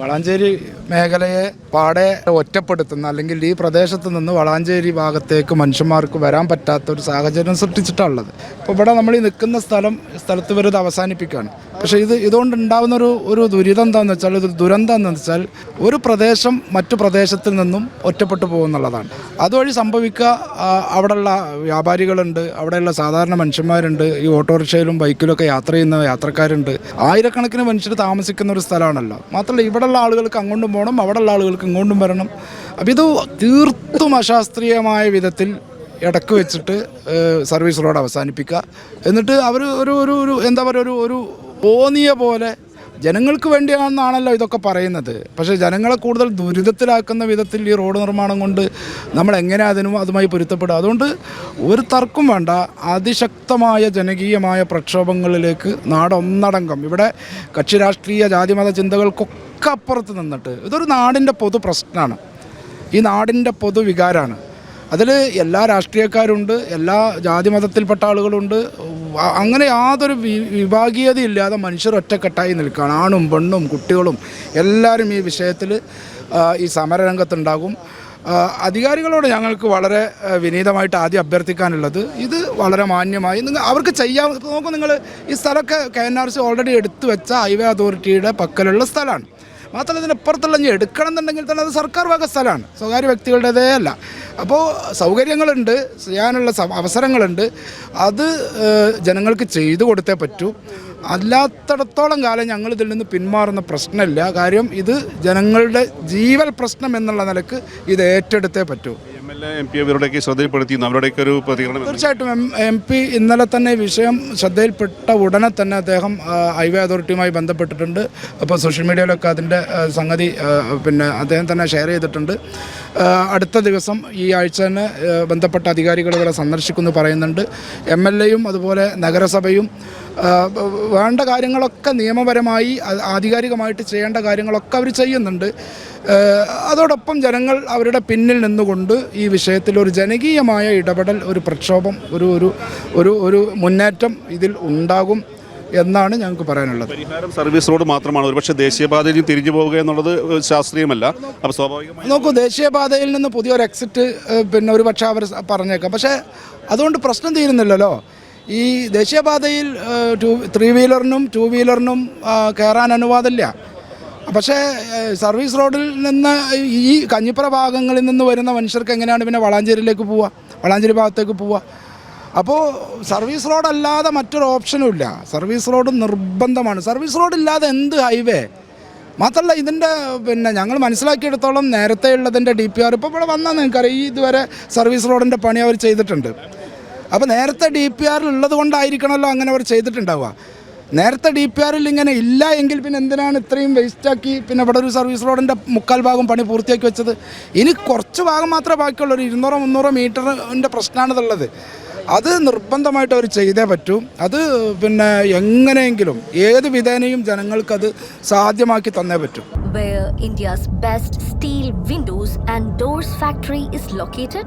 വളാഞ്ചേരി മേഖലയെ പാടെ ഒറ്റപ്പെടുത്തുന്ന അല്ലെങ്കിൽ ഈ പ്രദേശത്ത് നിന്ന് വളാഞ്ചേരി ഭാഗത്തേക്ക് മനുഷ്യന്മാർക്ക് വരാൻ പറ്റാത്ത ഒരു സാഹചര്യം സൃഷ്ടിച്ചിട്ടുള്ളത്. ഇപ്പോൾ ഇവിടെ നമ്മൾ ഈ നിൽക്കുന്ന സ്ഥലം സ്ഥലത്ത് വരെ ഇത് അവസാനിപ്പിക്കുകയാണ്. പക്ഷേ ഇത് ഇതുകൊണ്ട് ഉണ്ടാകുന്ന ഒരു ഒരു ദുരിതം എന്താണെന്ന് വെച്ചാൽ ഒരു ദുരന്തം എന്താണെന്ന് വെച്ചാൽ ഒരു പ്രദേശം മറ്റു പ്രദേശത്തിൽ നിന്നും ഒറ്റപ്പെട്ടു പോകുന്നുള്ളതാണ്. അതുവഴി സംഭവിക്കുക അവിടെയുള്ള വ്യാപാരികളുണ്ട് അവിടെയുള്ള സാധാരണ മനുഷ്യന്മാരുണ്ട് ഈ ഓട്ടോറിക്ഷയിലും ബൈക്കിലും ഒക്കെ യാത്ര ചെയ്യുന്ന യാത്രക്കാരുണ്ട്. ആയിരക്കണക്കിന് മനുഷ്യർ താമസിക്കുന്ന ഒരു സ്ഥലമാണല്ലോ. മാത്രമല്ല ഇവിടെയുള്ള ആളുകൾക്ക് അങ്ങോട്ടും പോകണം അവിടെയുള്ള ആളുകൾക്ക് ഇങ്ങോട്ടും വരണം അപ്പം ഇത് തീർത്തും അശാസ്ത്രീയമായ വിധത്തിൽ ഇടയ്ക്ക് വെച്ചിട്ട് സർവീസ് റോഡ് അവസാനിപ്പിക്കുക എന്നിട്ട് അവർ ഒരു ഒരു എന്താ പറയുക ഒരു ഒരു തോന്നിയ പോലെ ജനങ്ങൾക്ക് വേണ്ടിയാണെന്നാണല്ലോ ഇതൊക്കെ പറയുന്നത്. പക്ഷേ ജനങ്ങളെ കൂടുതൽ ദുരിതത്തിലാക്കുന്ന വിധത്തിൽ ഈ റോഡ് നിർമ്മാണം കൊണ്ട് നമ്മൾ എങ്ങനെ അതിനും അതുമായി പൊരുത്തപ്പെടുക? അതുകൊണ്ട് ഒരു തർക്കം വേണ്ട. അതിശക്തമായ ജനകീയമായ പ്രക്ഷോഭങ്ങളിലേക്ക് നാടൊന്നടങ്കം. ഇവിടെ കക്ഷി രാഷ്ട്രീയ ജാതിമത ചിന്തകൾക്കൊക്കെ അപ്പുറത്ത് നിന്നിട്ട് ഇതൊരു നാടിന്റെ പൊതു പ്രശ്നമാണ് ഈ നാടിന്റെ പൊതുവികാരമാണ് അതിൽ എല്ലാ രാഷ്ട്രീയക്കാരുണ്ട് എല്ലാ ജാതി മതത്തിൽപ്പെട്ട ആളുകളുണ്ട് അങ്ങനെ യാതൊരു വിഭാഗീയതയില്ലാതെ മനുഷ്യർ ഒറ്റക്കെട്ടായി നിൽക്കുകയാണ്. ആണും പെണ്ണും കുട്ടികളും എല്ലാവരും ഈ വിഷയത്തിൽ ഈ സമരരംഗത്തുണ്ടാകും. അധികാരികളോട് ഞങ്ങൾക്ക് വളരെ വിനീതമായിട്ട് ആദ്യം അഭ്യർത്ഥിക്കാനുള്ളത് ഇത് വളരെ മാന്യമായി നിങ്ങൾ അവർക്ക് ചെയ്യാൻ നോക്കൂ നിങ്ങൾ ഈ സ്ഥലമൊക്കെ K N R C already എടുത്തു വെച്ച ഹൈവേ അതോറിറ്റിയുടെ പക്കലുള്ള സ്ഥലമാണ്. മാത്രമല്ല ഇതിനപ്പുറത്തുള്ള ഇനി എടുക്കണം എന്നുണ്ടെങ്കിൽ തന്നെ അത് സർക്കാർ വക സ്ഥലമാണ്. സ്വകാര്യ വ്യക്തികളുടേതേ അല്ല. അപ്പോൾ സൗകര്യങ്ങളുണ്ട് ചെയ്യാനുള്ള അവസരങ്ങളുണ്ട്. അത് ജനങ്ങൾക്ക് ചെയ്തു കൊടുത്തേ പറ്റൂ. അല്ലാത്തടത്തോളം കാലം ഞങ്ങൾ ഇതിൽ നിന്ന് പിന്മാറുന്ന പ്രശ്നമില്ല. കാര്യം ഇത് ജനങ്ങളുടെ ജീവൽ പ്രശ്നം എന്നുള്ള നിലയ്ക്ക് ഇത് ഏറ്റെടുത്തേ പറ്റൂ. എം പി ഇവരുടെയൊക്കെ അവരുടെയൊക്കെ ഒരു പ്രതികരണം? തീർച്ചയായിട്ടും എം എം പി ഇന്നലെ തന്നെ വിഷയം ശ്രദ്ധയിൽപ്പെട്ട ഉടനെ തന്നെ അദ്ദേഹം ഹൈവേ അതോറിറ്റിയുമായി ബന്ധപ്പെട്ടിട്ടുണ്ട്. അപ്പോൾ സോഷ്യൽ മീഡിയയിലൊക്കെ അതിന്റെ സംഗതി പിന്നെ അദ്ദേഹം തന്നെ ഷെയർ ചെയ്തിട്ടുണ്ട്. അടുത്ത ദിവസം ഈ ആഴ്ച തന്നെ ബന്ധപ്പെട്ട അധികാരികൾ ഇവിടെ സന്ദർശിക്കുമെന്ന് പറയുന്നുണ്ട്. എം എൽ എയും അതുപോലെ നഗരസഭയും വേണ്ട കാര്യങ്ങളൊക്കെ നിയമപരമായി ആധികാരികമായിട്ട് ചെയ്യേണ്ട കാര്യങ്ങളൊക്കെ അവർ ചെയ്യുന്നുണ്ട്. അതോടൊപ്പം ജനങ്ങൾ അവരുടെ പിന്നിൽ നിന്നുകൊണ്ട് ഈ വിഷയത്തിൽ ഒരു ജനകീയമായ ഇടപെടൽ ഒരു പ്രക്ഷോഭം ഒരു ഒരു ഒരു ഒരു മുന്നേറ്റം ഇതിൽ ഉണ്ടാകും എന്നാണ് ഞങ്ങൾക്ക് പറയാനുള്ളത്. പരിഹാരം സർവീസ് റോഡ് മാത്രമാണ്. ഒരുപക്ഷെ ദേശീയപാതയിൽ തിരിഞ്ഞു പോവുക എന്നുള്ളത് ശാസ്ത്രീയമല്ല. അപ്പോൾ സ്വാഭാവികമായി നോക്കൂ ദേശീയപാതയിൽ നിന്ന് പുതിയൊരു എക്സിറ്റ് പിന്നെ ഒരു പക്ഷേ അവർ പറഞ്ഞേക്കാം. പക്ഷേ അതുകൊണ്ട് പ്രശ്നം തീരുന്നില്ലല്ലോ. ഈ ദേശീയപാതയിൽ ടു ത്രീ വീലറിനും ടു വീലറിനും കയറാൻ അനുവാദമില്ല. പക്ഷേ സർവീസ് റോഡിൽ നിന്ന് ഈ കഞ്ഞിപ്പുറ ഭാഗങ്ങളിൽ നിന്ന് വരുന്ന മനുഷ്യർക്ക് എങ്ങനെയാണ് പിന്നെ വളാഞ്ചേരിയിലേക്ക് പോവുക വളാഞ്ചേരി ഭാഗത്തേക്ക് പോവുക? അപ്പോൾ സർവീസ് റോഡ് അല്ലാതെ മറ്റൊരു ഓപ്ഷനും ഇല്ല. സർവീസ് റോഡ് നിർബന്ധമാണ്. സർവീസ് റോഡ് ഇല്ലാതെ എന്ത് ഹൈവേ? മാത്രമല്ല ഇതിന്റെ പിന്നെ ഞങ്ങൾ മനസ്സിലാക്കിയെടുത്തോളം നേരത്തെ ഉള്ളതിന്റെ ഡി പി ആർ. ഇപ്പോൾ ഇവിടെ വന്നാൽ നിങ്ങൾക്കറിയാം ഈ ഇതുവരെ സർവീസ് റോഡിന്റെ പണി അവർ ചെയ്തിട്ടുണ്ട്. അപ്പോൾ നേരത്തെ ഡി പി ആറിൽ ഉള്ളത് കൊണ്ടായിരിക്കണമല്ലോ അങ്ങനെ അവർ ചെയ്തിട്ടുണ്ടാവുക. നേരത്തെ ഡി പി ആറിൽ ഇങ്ങനെ ഇല്ല എങ്കിൽ പിന്നെ എന്തിനാണ് ഇത്രയും വേസ്റ്റാക്കി പിന്നെ ഇവിടെ ഒരു സർവീസ് റോഡിന്റെ മുക്കാൽ ഭാഗം പണി പൂർത്തിയാക്കി വെച്ചത്? ഇനി കുറച്ച് ഭാഗം മാത്രമേ ബാക്കിയുള്ളൂ. ഒരു ഇരുന്നൂറോ മുന്നൂറോ മീറ്ററിന്റെ പ്രശ്നമാണിതുള്ളത് അത് നിർബന്ധമായിട്ട് അവർ ചെയ്തേ പറ്റൂ. അത് പിന്നെ എങ്ങനെയെങ്കിലും ഏത് വിധേനയും ജനങ്ങൾക്കത് സാധ്യമാക്കി തന്നേ പറ്റൂ. Where India's best steel windows and doors factory is located?